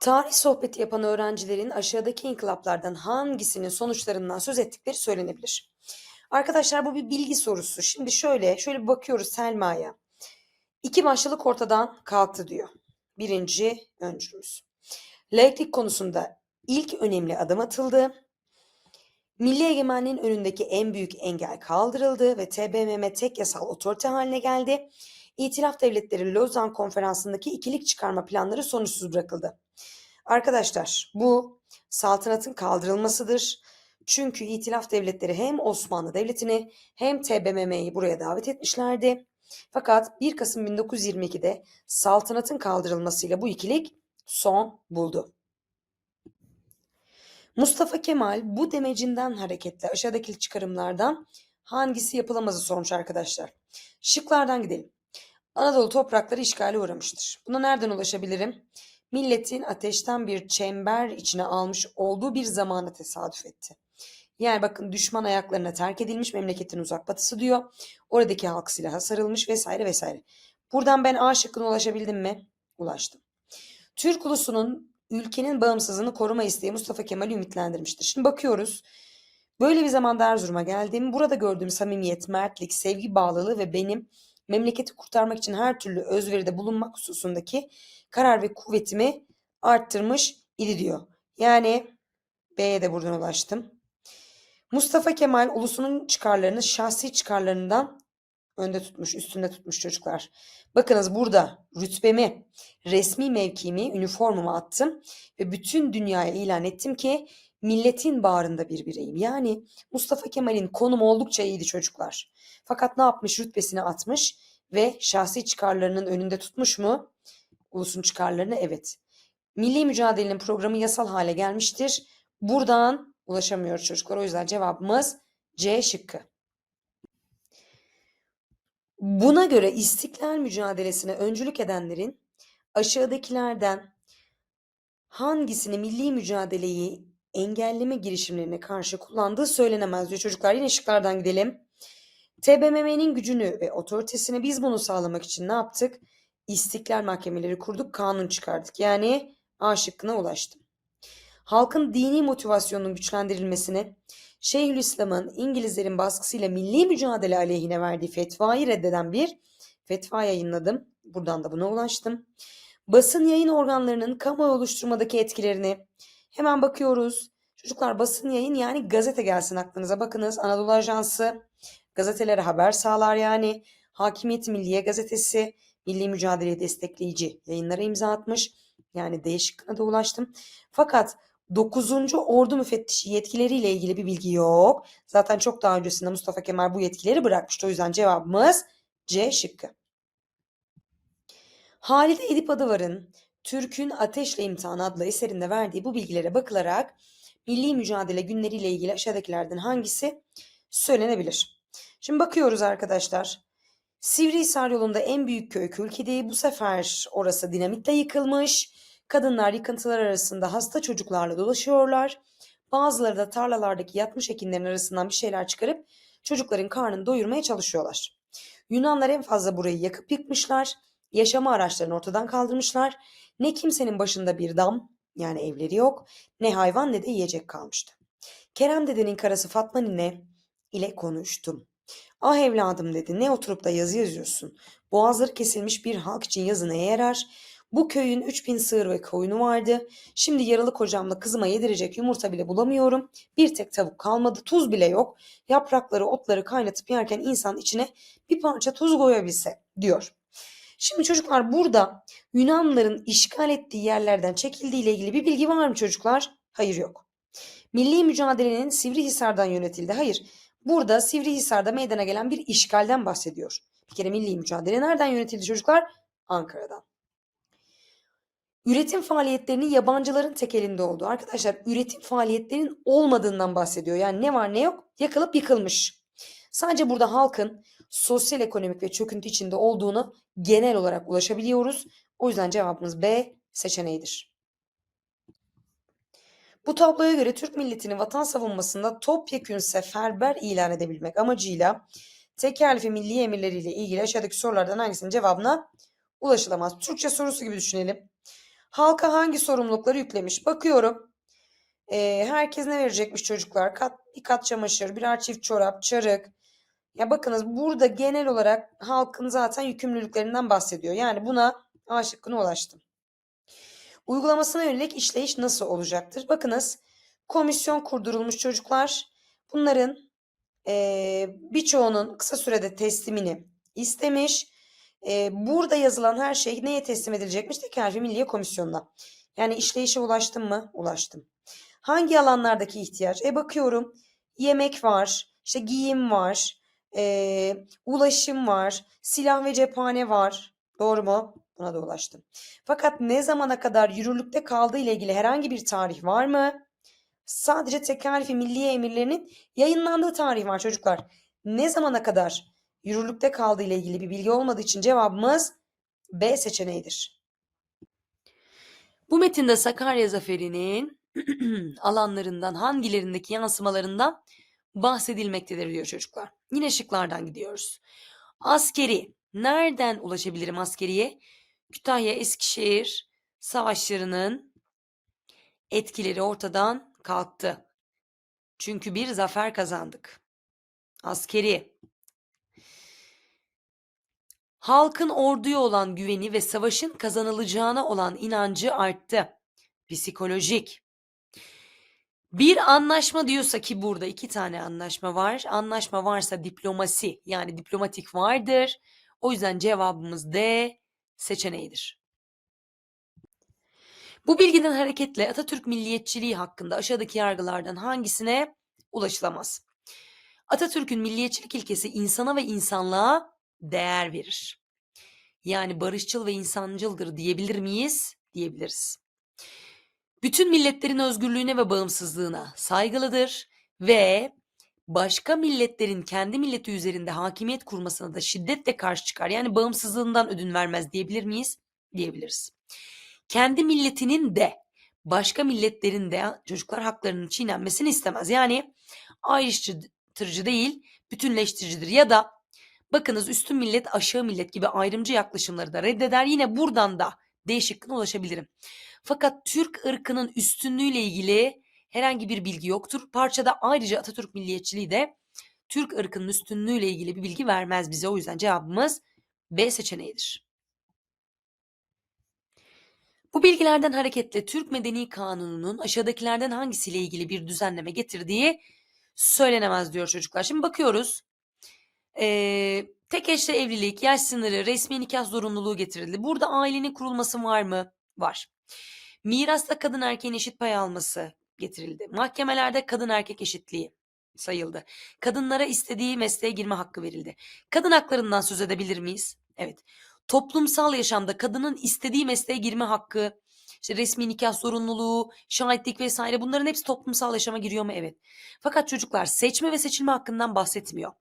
Tarih sohbeti yapan öğrencilerin aşağıdaki inkılaplardan hangisinin sonuçlarından söz ettikleri söylenebilir. Arkadaşlar bu bir bilgi sorusu. Şimdi şöyle, şöyle bakıyoruz Selma'ya. İki başlılık ortadan kalktı diyor. Birinci öncülümüz. Laiklik konusunda ilk önemli adım atıldı. Milli egemenliğin önündeki en büyük engel kaldırıldı ve TBMM tek yasal otorite haline geldi. İtilaf Devletleri Lozan Konferansı'ndaki ikilik çıkarma planları sonuçsuz bırakıldı. Arkadaşlar bu saltanatın kaldırılmasıdır. Çünkü İtilaf Devletleri hem Osmanlı Devleti'ni hem TBMM'yi buraya davet etmişlerdi. Fakat 1 Kasım 1922'de saltanatın kaldırılmasıyla bu ikilik son buldu. Mustafa Kemal bu demecinden hareketle aşağıdaki çıkarımlardan hangisi yapılamazı sormuş arkadaşlar. Şıklardan gidelim. Anadolu toprakları işgale uğramıştır. Buna nereden ulaşabilirim? Milletin ateşten bir çember içine almış olduğu bir zamana tesadüf etti. Yani bakın düşman ayaklarına terk edilmiş memleketin uzak batısı diyor. Oradaki halk silaha sarılmış vesaire vesaire. Buradan ben A şıkkına ulaşabildim mi? Ulaştım. Türk ulusunun ülkenin bağımsızlığını koruma isteği Mustafa Kemal'i ümitlendirmiştir. Şimdi bakıyoruz. Böyle bir zamanda Erzurum'a geldim. Burada gördüğüm samimiyet, mertlik, sevgi bağlılığı ve benim memleketi kurtarmak için her türlü özveride bulunmak hususundaki karar ve kuvvetimi arttırmış idi diyor. Yani B'ye de buradan ulaştım. Mustafa Kemal ulusunun çıkarlarını şahsi çıkarlarından önde tutmuş, üstünde tutmuş çocuklar. Bakınız burada rütbemi, resmi mevkimi, üniformumu attım ve bütün dünyaya ilan ettim ki milletin bağrında bir bireyim. Yani Mustafa Kemal'in konumu oldukça iyiydi çocuklar. Fakat ne yapmış? Rütbesini atmış ve şahsi çıkarlarının önünde tutmuş mu? Ulusun çıkarlarını evet. Milli mücadelenin programı yasal hale gelmiştir. Buradan ulaşamıyor çocuklar. O yüzden cevabımız C şıkkı. Buna göre istiklal mücadelesine öncülük edenlerin aşağıdakilerden hangisini milli mücadeleyi engelleme girişimlerine karşı kullandığı söylenemez diyor çocuklar. Yine şıklardan gidelim. TBMM'nin gücünü ve otoritesini biz bunu sağlamak için ne yaptık? İstiklal mahkemeleri kurduk, kanun çıkardık. Yani A şıkkına ulaştım. Halkın dini motivasyonunun güçlendirilmesine, Şeyhülislam'ın İngilizlerin baskısıyla milli mücadele aleyhine verdiği fetvayı reddeden bir fetva yayınladım. Buradan da buna ulaştım. Basın yayın organlarının kamuoyu oluşturmadaki etkilerini hemen bakıyoruz. Çocuklar basın yayın yani gazete gelsin aklınıza. Bakınız Anadolu Ajansı gazetelere haber sağlar yani. Hakimiyet Milliye Gazetesi milli mücadeleyi destekleyici yayınlara imza atmış. Yani D şıkkına da ulaştım. Fakat 9. Ordu Müfettişi yetkileriyle ilgili bir bilgi yok. Zaten çok daha öncesinde Mustafa Kemal bu yetkileri bırakmıştı. O yüzden cevabımız C şıkkı. Halide Edip Adıvar'ın Türk'ün Ateşle İmtihanı adlı eserinde verdiği bu bilgilere bakılarak milli mücadele günleriyle ilgili aşağıdakilerden hangisi söylenebilir? Şimdi bakıyoruz arkadaşlar. Sivrihisar yolunda en büyük köy Külki'de bu sefer orası dinamitle yıkılmış. Kadınlar yıkıntılar arasında hasta çocuklarla dolaşıyorlar. Bazıları da tarlalardaki yatmış ekinlerin arasından bir şeyler çıkarıp çocukların karnını doyurmaya çalışıyorlar. Yunanlar en fazla burayı yakıp yıkmışlar. Yaşama araçlarını ortadan kaldırmışlar. Ne kimsenin başında bir dam yani evleri yok ne hayvan ne de yiyecek kalmıştı. Kerem dedenin karısı Fatma nine ile konuştum. Ah evladım dedi ne oturup da yazı yazıyorsun. Boğazları kesilmiş bir halk için yazı neye yarar? Bu köyün 3000 sığır ve koyunu vardı. Şimdi yaralı kocamla kızıma yedirecek yumurta bile bulamıyorum. Bir tek tavuk kalmadı. Tuz bile yok. Yaprakları, otları kaynatıp yerken insan içine bir parça tuz koyabilse diyor. Şimdi çocuklar burada Yunanlıların işgal ettiği yerlerden çekildiği ile ilgili bir bilgi var mı çocuklar? Hayır yok. Milli mücadelenin Sivrihisar'dan yönetildi. Hayır. Burada Sivrihisar'da meydana gelen bir işgalden bahsediyor. Bir kere milli mücadele nereden yönetildi çocuklar? Ankara'dan. Üretim faaliyetlerinin yabancıların tek elinde olduğu. Arkadaşlar üretim faaliyetlerinin olmadığından bahsediyor. Yani ne var ne yok yakılıp yıkılmış. Sadece burada halkın sosyal ekonomik ve çöküntü içinde olduğunu genel olarak ulaşabiliyoruz. O yüzden cevabımız B seçeneğidir. Bu tabloya göre Türk milletini vatan savunmasında topyekün seferber ilan edebilmek amacıyla tekerlefi milli emirleriyle ilgili aşağıdaki sorulardan hangisinin cevabına ulaşılamaz? Türkçe sorusu gibi düşünelim. Halka hangi sorumlulukları yüklemiş? Bakıyorum. Ee, herkes ne verecekmiş çocuklar? Kat, bir kat çamaşır, birer çift çorap, çarık. Ya bakınız burada genel olarak halkın zaten yükümlülüklerinden bahsediyor. Yani buna A şıkkına ulaştım. Uygulamasına yönelik işleyiş nasıl olacaktır? Bakınız komisyon kurdurulmuş çocuklar. Bunların eee, birçoğunun kısa sürede teslimini istemiş. Eee, burada yazılan her şey neye teslim edilecekmiş? Tekerrü Milliye Komisyonu'na. Yani işleyişe ulaştım mı? Ulaştım. Hangi alanlardaki ihtiyaç? E bakıyorum yemek var, işte giyim var, eee, ulaşım var, silah ve cephane var. Doğru mu? Buna da ulaştım. Fakat ne zamana kadar yürürlükte kaldığı ile ilgili herhangi bir tarih var mı? Sadece tekalifi milliye emirlerinin yayınlandığı tarih var çocuklar. Ne zamana kadar yürürlükte kaldığı ile ilgili bir bilgi olmadığı için cevabımız B seçeneğidir. Bu metinde Sakarya Zaferi'nin alanlarından hangilerindeki yansımalarından bahsedilmektedir diyor çocuklar. Yine şıklardan gidiyoruz. Askeri. Nereden ulaşabilirim askeriye? Kütahya, Eskişehir savaşlarının etkileri ortadan kalktı. Çünkü bir zafer kazandık. Askeri. Halkın orduya olan güveni ve savaşın kazanılacağına olan inancı arttı. Psikolojik. Bir anlaşma diyorsa ki burada iki tane anlaşma var. Anlaşma varsa diplomasi yani diplomatik vardır. O yüzden cevabımız D seçeneğidir. Bu bilgiden hareketle Atatürk milliyetçiliği hakkında aşağıdaki yargılardan hangisine ulaşılamaz? Atatürk'ün milliyetçilik ilkesi insana ve insanlığa değer verir. Yani barışçıl ve insancıldır diyebilir miyiz? Diyebiliriz. Bütün milletlerin özgürlüğüne ve bağımsızlığına saygılıdır ve başka milletlerin kendi milleti üzerinde hakimiyet kurmasına da şiddetle karşı çıkar. Yani bağımsızlığından ödün vermez diyebilir miyiz? Diyebiliriz. Kendi milletinin de başka milletlerin de çocuklar haklarının çiğnenmesini istemez. Yani ayrıştırıcı değil, bütünleştiricidir. Ya da bakınız üstün millet aşağı millet gibi ayrımcı yaklaşımları da reddeder. Yine buradan da D şıkkına ulaşabilirim. Fakat Türk ırkının üstünlüğüyle ilgili herhangi bir bilgi yoktur. Parçada ayrıca Atatürk milliyetçiliği de Türk ırkının üstünlüğüyle ilgili bir bilgi vermez bize. O yüzden cevabımız B seçeneğidir. Bu bilgilerden hareketle Türk Medeni Kanunu'nun aşağıdakilerden hangisiyle ilgili bir düzenleme getirdiği söylenemez diyor çocuklar. Şimdi bakıyoruz. Ee, tek eşli evlilik, yaş sınırı, resmi nikah zorunluluğu getirildi. Burada ailenin kurulması var mı? Var. Mirasta kadın erkeğin eşit pay alması getirildi. Mahkemelerde kadın erkek eşitliği sayıldı. Kadınlara istediği mesleğe girme hakkı verildi. Kadın haklarından söz edebilir miyiz? Evet. Toplumsal yaşamda kadının istediği mesleğe girme hakkı, işte resmi nikah zorunluluğu, şahitlik vesaire bunların hepsi toplumsal yaşama giriyor mu? Evet. Fakat çocuklar seçme ve seçilme hakkından bahsetmiyor.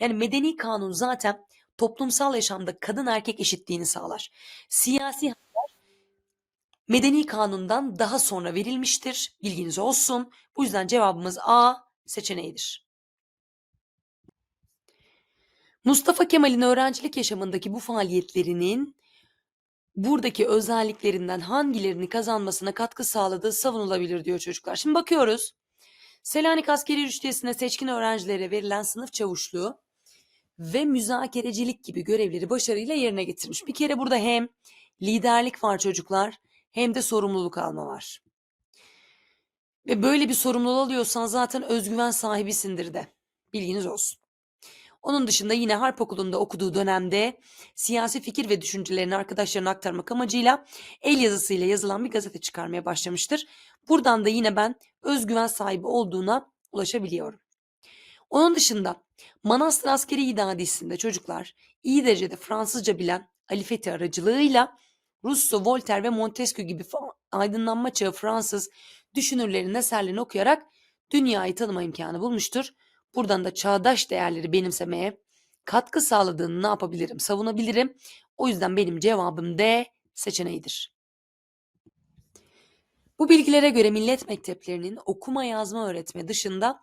Yani medeni kanun zaten toplumsal yaşamda kadın erkek eşitliğini sağlar. Siyasi medeni kanundan daha sonra verilmiştir. Bilginiz olsun. Bu yüzden cevabımız A seçeneğidir. Mustafa Kemal'in öğrencilik yaşamındaki bu faaliyetlerinin buradaki özelliklerinden hangilerini kazanmasına katkı sağladığı savunulabilir diyor çocuklar. Şimdi bakıyoruz. Selanik Askeri Rüştiyesi'ne seçkin öğrencilere verilen sınıf çavuşluğu ve müzakerecilik gibi görevleri başarıyla yerine getirmiş. Bir kere burada hem liderlik var çocuklar hem de sorumluluk alma var. Ve böyle bir sorumluluğu alıyorsan zaten özgüven sahibisindir de. Bilginiz olsun. Onun dışında yine harp okulunda okuduğu dönemde siyasi fikir ve düşüncelerini arkadaşlarına aktarmak amacıyla el yazısıyla yazılan bir gazete çıkarmaya başlamıştır. Buradan da yine ben özgüven sahibi olduğuna ulaşabiliyorum. Onun dışında Manastır Askeri İdadisi'nde çocuklar iyi derecede Fransızca bilen Ali Fethi aracılığıyla Rousseau, Voltaire ve Montesquieu gibi aydınlanma çağı Fransız düşünürlerin eserlerini okuyarak dünyayı tanıma imkanı bulmuştur. Buradan da çağdaş değerleri benimsemeye katkı sağladığını ne yapabilirim? Savunabilirim. O yüzden benim cevabım D seçeneğidir. Bu bilgilere göre millet mekteplerinin okuma yazma öğretme dışında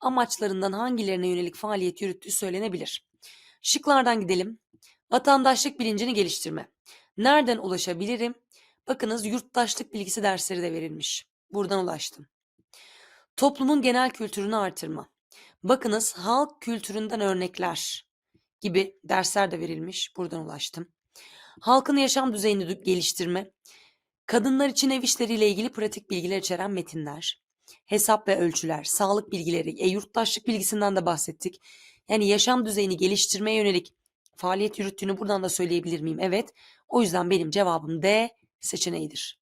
amaçlarından hangilerine yönelik faaliyet yürüttüğü söylenebilir. Şıklardan gidelim. Vatandaşlık bilincini geliştirme. Nereden ulaşabilirim? Bakınız yurttaşlık bilgisi dersleri de verilmiş. Buradan ulaştım. Toplumun genel kültürünü artırma. Bakınız halk kültüründen örnekler gibi dersler de verilmiş. Buradan ulaştım. Halkın yaşam düzeyini dü- geliştirme. Kadınlar için ev işleriyle ilgili pratik bilgiler içeren metinler. Hesap ve ölçüler, sağlık bilgileri, e, yurttaşlık bilgisinden de bahsettik. Yani yaşam düzeyini geliştirmeye yönelik faaliyet yürüttüğünü buradan da söyleyebilir miyim? Evet. O yüzden benim cevabım D seçeneğidir.